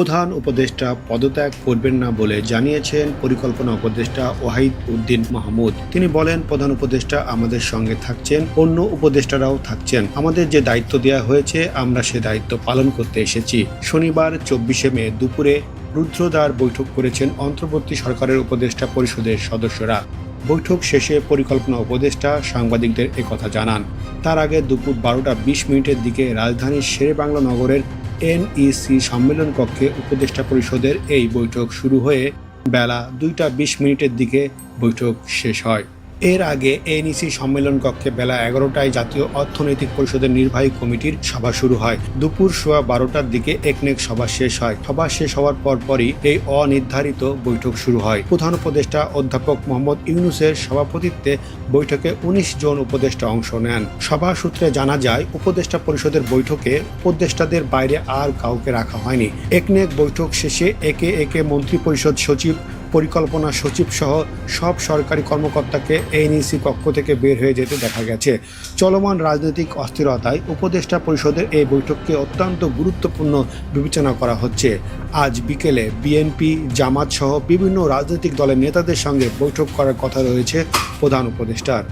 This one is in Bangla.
প্রধান উপদেষ্টা পদত্যাগ করবেন না বলে জানিয়েছেন পরিকল্পনা উপদেষ্টা ওয়াহিদ উদ্দিন মাহমুদ। তিনি বলেন, প্রধান উপদেষ্টা আমাদের সঙ্গে থাকছেন, অন্য উপদেষ্টারাও থাকছেন। আমাদের যে দায়িত্ব দেওয়া হয়েছে, আমরা সে দায়িত্ব পালন করতে এসেছি। শনিবার, চব্বিশে মে দুপুরে রুদ্রদ্বার বৈঠক করেছেন অন্তর্বর্তী সরকারের উপদেষ্টা পরিষদের সদস্যরা। বৈঠক শেষে পরিকল্পনা উপদেষ্টা সাংবাদিকদের একথা জানান। তার আগে দুপুর বারোটা বিশ মিনিটের দিকে রাজধানীর শেরেবাংলা নগরের এনইসি সম্মেলন কক্ষে উপদেষ্টা পরিষদের এই বৈঠক শুরু হয়ে বেলা দুইটা বিশ মিনিটের দিকে বৈঠক শেষ হয়। এর আগে এনইসি সম্মেলন কক্ষে বেলা এগারোটায় জাতীয় অর্থনৈতিক পরিষদের নির্বাহী কমিটির সভা শুরু হয়। দুপুর সোয়া বারোটার দিকে একনেক সভা শেষ হয়। সভা শেষ হওয়ার পরপরই এই অনির্ধারিত বৈঠক শুরু হয়। প্রধান উপদেষ্টা অধ্যাপক মোহাম্মদ ইউনুসের সভাপতিত্বে বৈঠকে উনিশ জন উপদেষ্টা অংশ নেন। সভা সূত্রে জানা যায়, উপদেষ্টা পরিষদের বৈঠকে উপদেষ্টাদের বাইরে আর কাউকে রাখা হয়নি। একনেক বৈঠক শেষে একে একে মন্ত্রী পরিষদ সচিব পরিকল্পনা সচিব সহ সব সরকারি কর্মকর্তাকে এনইসি কক্ষ থেকে বের হয়ে যেতে দেখা গেছে। চলমান রাজনৈতিক অস্থিরতায় উপদেষ্টা পরিষদের এই বৈঠককে অত্যন্ত গুরুত্বপূর্ণ বিবেচনা করা হচ্ছে। আজ বিকেলে বিএনপি জামাত সহ বিভিন্ন রাজনৈতিক দলের নেতাদের সঙ্গে বৈঠক করার কথা রয়েছে প্রধান উপদেষ্টার।